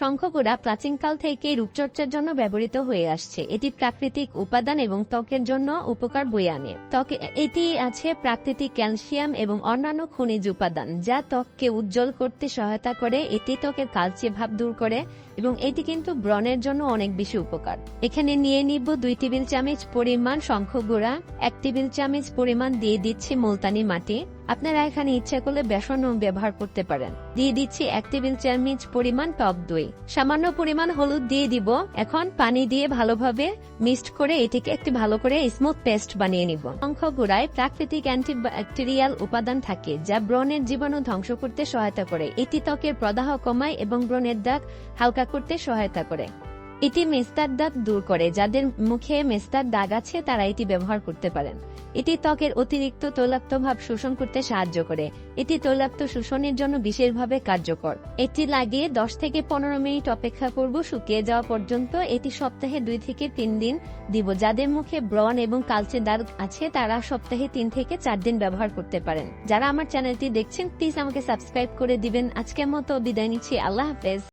শঙ্খগুড়া প্রাচীনকাল থেকে রূপচর্চার জন্য ব্যবহৃত হয়ে আসছে। এটি প্রাকৃতিক উপাদান এবং ত্বকের জন্য উপকার বয়ে আনে। ত্বকে, এটি আছে প্রাকৃতিক ক্যালসিয়াম এবং অন্যান্য খনিজ উপাদান, যা ত্বককে উজ্জ্বল করতে সহায়তা করে। এটি ত্বকের কালচে ভাব দূর করে এবং এটি কিন্তু ব্রণের জন্য অনেক বেশি উপকার। এখানে নিয়ে নিব দুই টেবিল চামচ পরিমাণ শঙ্খ শঙ্খগুড়া এক টেবিল চামচ পরিমাণ দিয়ে দিচ্ছে মুলতানি মাটি। আপনারা এখানে ইচ্ছা করলে বেসনও ব্যবহার করতে পারেন। দিয়ে দিচ্ছি এক টেবিল চামচ পরিমাণ টক দই। সামান্য পরিমাণ হলুদ দিয়ে দিব। এখন পানি দিয়ে ভালোভাবে মিক্সড করে এটিকে একটি ভালো করে স্মুথ পেস্ট বানিয়ে নিব। শঙ্খ গুঁড়ায় প্রাকৃতিক অ্যান্টিব্যাকটেরিয়াল উপাদান থাকে, যা ব্রণের জীবাণু ধ্বংস করতে সহায়তা করে। এটি ত্বকের প্রদাহ কমায় এবং ব্রণের দাগ হালকা করতে সহায়তা করে। এটি মেস্তার দাগ দূর করে, যাদের মুখে মেস্তার দাগ আছে তারা এটি ব্যবহার করতে পারেন। এটি ত্বকের অতিরিক্ত তৈলাক্ত ভাব শোষণ করতে সাহায্য করে। এটি তৈলাক্ত শোষণের জন্য বিশেষভাবে কার্যকর। এটি লাগিয়ে দশ থেকে পনেরো মিনিট অপেক্ষা করব শুকিয়ে যাওয়া পর্যন্ত। এটি সপ্তাহে দুই থেকে তিন দিন দিব। যাদের মুখে ব্রণ এবং কালচে দাগ আছে তারা সপ্তাহে তিন থেকে চার দিন ব্যবহার করতে পারেন। যারা আমার চ্যানেলটি দেখছেন প্লিজ আমাকে সাবস্ক্রাইব করে দিবেন। আজকের মতো বিদায় নিচ্ছি। আল্লাহ হাফেজ।